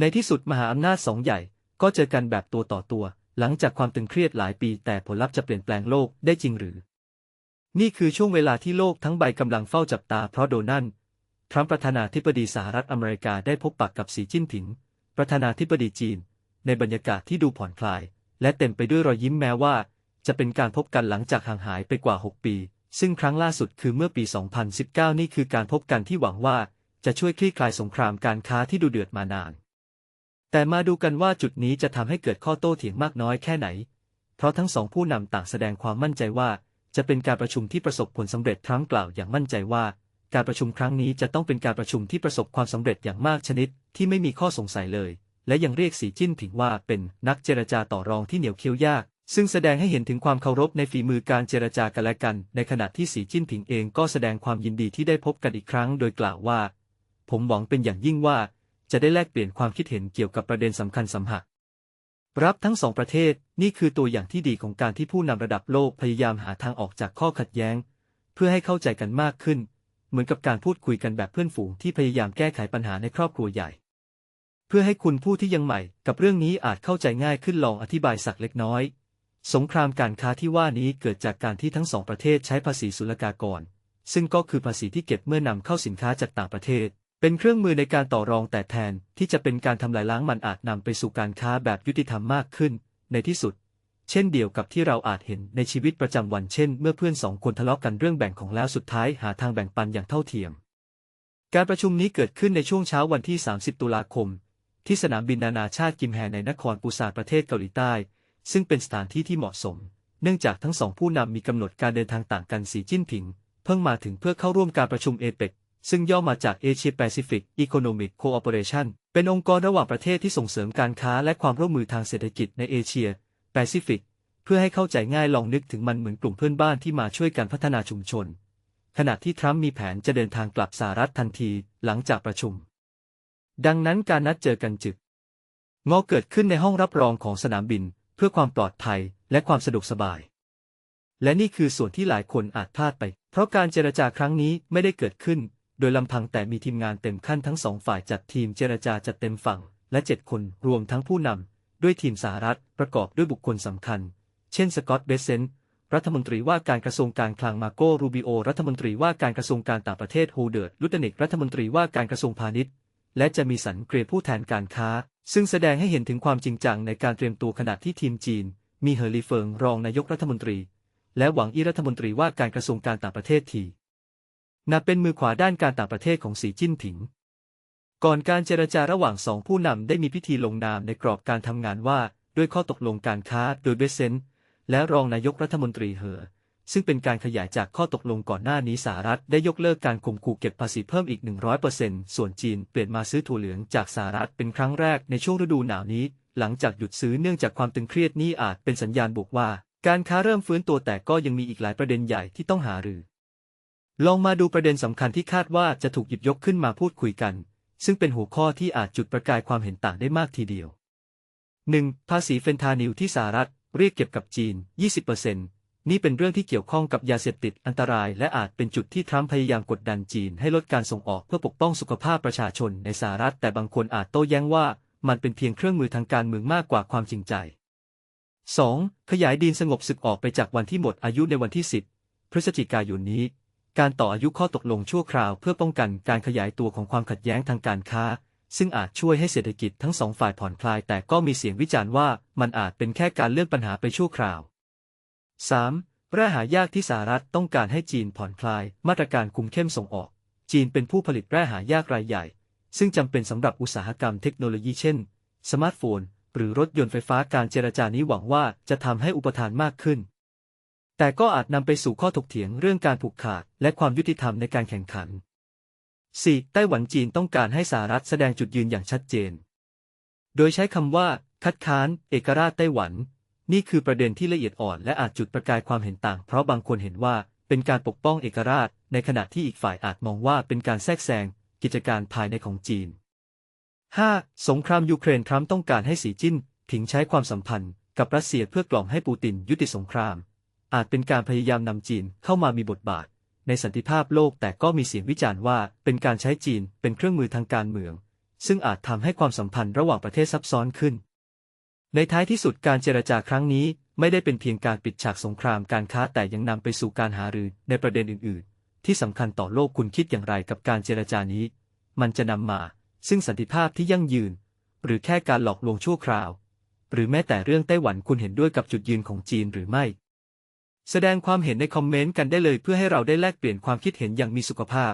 ในที่สุดมหาอำนาจสองใหญ่ ก็เจอกันแบบตัวต่อตัว หลังจากความตึงเครียดหลายปีแต่ผลลัพธ์จะเปลี่ยนแปลงโลกได้จริงหรือ นี่คือช่วงเวลาที่โลกทั้งใบกำลังเฝ้าจับตาเพราะโดนัลด์ทรัมป์ประธานาธิบดีสหรัฐอเมริกาได้พบปะกกับสีจิ้นผิง ประธานาธิบดีจีน ในบรรยากาศที่ดูผ่อนคลาย และเต็มไปด้วยรอยยิ้มแม้ว่า จะเป็นการพบกันหลังจากห่างหายไปกว่า 6 ปี ซึ่งครั้งล่าสุดคือเมื่อปี 2019 นี่คือการพบกันที่หวังว่าจะช่วยคลี่คลายสงครามการค้าที่ดูเดือดมานาน แต่มาดูกันว่าจุดนี้จะทำให้เกิดข้อโต้เถียงมากน้อยแค่ไหน เพราะทั้งสองผู้นำต่างแสดงความมั่นใจว่า จะเป็นการประชุมที่ประสบผลสำเร็จทั้งกล่าวอย่างมั่นใจว่า การประชุมครั้งนี้จะต้องเป็นการประชุมที่ประสบความสำเร็จอย่างมากชนิด ที่ไม่มีข้อสงสัยเลย และยังเรียกสีจิ้นผิงว่าเป็นนักเจรจาต่อรองที่เหนียวเคี้ยวยากซึ่งแสดงให้เห็นถึงความเคารพในฝีมือการเจรจากันและกัน ในขณะที่สีจิ้นผิงเองก็แสดงความยินดีที่ได้พบกันอีกครั้ง โดยกล่าวว่า ผมหวังเป็นอย่างยิ่งว่า จะได้แลกเปลี่ยนความคิดเห็นเกี่ยวกับประเด็นสำคัญสำหักรับทั้งสองประเทศนี่คือตัวอย่างที่ดีของการที่ผู้นำระดับโลกพยายามหาทางออกจากข้อขัดแย้ง เพื่อให้เข้าใจกันมากขึ้น เหมือนกับการพูดคุยกันแบบเพื่อนฝูงที่พยายามแก้ไขปัญหาในครอบครัวใหญ่ เพื่อให้คุณผู้ที่ยังใหม่ กับเรื่องนี้อาจเข้าใจง่ายขึ้นลองอธิบายสักเล็กน้อย สงครามการค้าที่ว่านี้เกิดจากการที่ทั้งสองประเทศใช้ภาษีศุลกากร ซึ่งก็คือภาษีที่เก็บเมื่อนำเข้าสินค้าจากต่างประเทศ เป็นเครื่องมือในการต่อรองแต่แทนที่จะเป็นการทำลายล้างมันอาจนำไปสู่การค้าแบบยุติธรรมมากขึ้น ในที่สุด เช่นเดียวกับที่เราอาจเห็นในชีวิตประจำวันเช่น เมื่อเพื่อนสองคนทะเลาะกันเรื่องแบ่งของแล้วสุดท้ายหาทางแบ่งปันอย่างเท่าเทียม การประชุมนี้เกิดขึ้นในช่วงเช้าวันที่ 30 ตุลาคม ที่สนามบินนานาชาติกิมแฮในนครปูซานประเทศเกาหลีใต้ ซึ่งเป็นสถานที่ที่เหมาะสม เนื่องจากทั้งสองผู้นำมีกำหนดการเดินทางต่างกันสีจิ้นผิง เพิ่งมาถึงเพื่อเข้าร่วมการประชุมเอเปก ซึ่งย่อมาจาก Asia Pacific Economic Cooperation เป็นองค์กรระหว่างประเทศที่ส่งเสริมการค้าและความร่วมมือทางเศรษฐกิจในเอเชียแปซิฟิกเพื่อให้เข้าใจง่ายลองนึกถึงมันเหมือนกลุ่มเพื่อนบ้านที่มาช่วยกันพัฒนาชุมชน ขณะที่ทรัมป์มีแผนจะเดินทางกลับสหรัฐทันทีหลังจากประชุม ดังนั้นการนัดเจอกันจึกงอเกิดขึ้นในห้องรับรองของสนามบิน เพื่อความปลอดภัยและความสะดวกสบาย และนี่คือส่วนที่หลายคนอาจพลาดไป เพราะการเจรจาครั้งนี้ไม่ได้เกิดขึ้น โดยลำพังแต่มีทีมงานเต็มขั้นทั้งสองฝ่ายจัดทีมเจรจาจัดเต็มฝั่ง และเจ็ดคนรวมทั้งผู้นำ ด้วยทีมสหรัฐประกอบด้วยบุคคลสำคัญ เช่นสกอตต์เบสเซนรัฐมนตรีว่าการกระทรวงการคลังมาโกรูบิโอ รัฐมนตรีว่าการกระทรวงการต่างประเทศโฮเดิร์ดลุตเนกรัฐมนตรีว่าการกระทรวงพาณิชย์ และจะมีสันเกรียผู้แทนการค้า ซึ่งแสดงให้เห็นถึงความจริงจังในการเตรียมตัวขณะที่ทีมจีน มีเฮอร์ลีเฟิงรองนายกรัฐมนตรี และหวังอี้รัฐมนตรีว่าการกระทรวงการต่างประเทศที นับเป็นมือขวาด้านการต่างประเทศของสีจิ้นผิง ก่อนการเจรจาระหว่างสองผู้นำได้มีพิธีลงนามในกรอบการทำงานว่า ด้วยข้อตกลงการค้าโดยเบสเซนและรองนายกรัฐมนตรีเหอ ซึ่งเป็นการขยายจากข้อตกลงก่อนหน้านี้สหรัฐได้ยกเลิกการข่มขู่เก็บภาษีเพิ่มอีก 100%ส่วนจีนเปลี่ยนมาซื้อถั่วเหลืองจากสหรัฐเป็นครั้งแรกในช่วงฤดูหนาวนี้ หลังจากหยุดซื้อเนื่องจากความตึงเครียดนี้อาจเป็นสัญญาณบวกว่า การค้าเริ่มฟื้นตัวแต่ก็ยังมีอีกหลายประเด็นใหญ่ที่ต้องหารือ ลองมาดูประเด็นสำคัญที่คาดว่าจะถูกหยิบยกขึ้นมาพูดคุยกัน ซึ่งเป็นหัวข้อที่อาจจุดประกายความเห็นต่างได้มากทีเดียว 1. ภาษีเฟนทานิลที่สหรัฐ เรียกเก็บกับจีน 20%นี่เป็นเรื่องที่เกี่ยวข้องกับยาเสพติดอันตราย และอาจเป็นจุดที่ทรัมป์พยายามกดดันจีนให้ลดการส่งออกเพื่อปกป้องสุขภาพประชาชนในสหรัฐ แต่บางคนอาจโต้แย้งว่ามันเป็นเพียงเครื่องมือทางการเมืองมากกว่าความจริงใจ 2. ขยายดีนสงบศึกออกไปจากวันที่หมดอายุในวันที่ 10 พฤศจิกายนนี้ การต่ออายุข้อตกลงชั่วคราวเพื่อป้องกันการขยายตัวของความขัดแย้งทางการค้า ซึ่งอาจช่วยให้เศรษฐกิจทั้งสองฝ่ายผ่อนคลาย แต่ก็มีเสียงวิจารณ์ว่ามันอาจเป็นแค่การเลื่อนปัญหาไปชั่วคราว 3. แร่หายากที่สหรัฐต้องการให้จีนผ่อนคลาย มาตรการคุมเข้มส่งออก จีนเป็นผู้ผลิตแร่หายากรายใหญ่ ซึ่งจำเป็นสำหรับอุตสาหกรรมเทคโนโลยีเช่น สมาร์ทโฟน หรือรถยนต์ไฟฟ้าการเจรจานี้หวังว่าจะทำให้อุปทานมากขึ้น แต่ก็อาจนำไปสู่ข้อถกเถียงเรื่องการผูกขาด และความยุติธรรมในการแข่งขัน 4. ไต้หวันจีนต้องการให้สหรัฐแสดงจุดยืนอย่างชัดเจน โดยใช้คำว่า คัดค้าน เอกราชไต้หวัน นี่คือประเด็นที่ละเอียดอ่อนและอาจจุดประกายความเห็นต่าง เพราะบางคนเห็นว่าเป็นการปกป้องเอกราช ในขณะที่อีกฝ่ายอาจมองว่าเป็นการแทรกแซงกิจการภายในของจีน 5. สงครามยูเครนทรัมป์ต้องการให้สีจิ้นผิงใช้ความสัมพันธ์กับรัสเซียเพื่อกล่อมให้ปูตินยุติสงคราม อาจเป็นการพยายามนำจีนเข้ามามีบทบาท ในสันติภาพโลกแต่ก็มีเสียงวิจารณ์ว่าเป็นการใช้จีนเป็นเครื่องมือทางการเมือง ซึ่งอาจทำให้ความสัมพันธ์ระหว่างประเทศซับซ้อนขึ้น ในท้ายที่สุดการเจรจาครั้งนี้ไม่ได้เป็นเพียงการปิดฉากสงครามการค้าแต่ยังนำไปสู่การหารือในประเด็นอื่น ๆ ที่สำคัญต่อโลกคุณคิดอย่างไรกับการเจรจานี้ มันจะนำมา ซึ่งสันติภาพที่ยั่งยืน หรือแค่การหลอกลวงชั่วคราว หรือแม้แต่เรื่องไต้หวันคุณเห็นด้วยกับจุดยืนของจีนหรือไม่ แสดงความเห็นในคอมเมนต์กันได้เลยเพื่อให้เราได้แลกเปลี่ยนความคิดเห็นอย่างมีสุขภาพ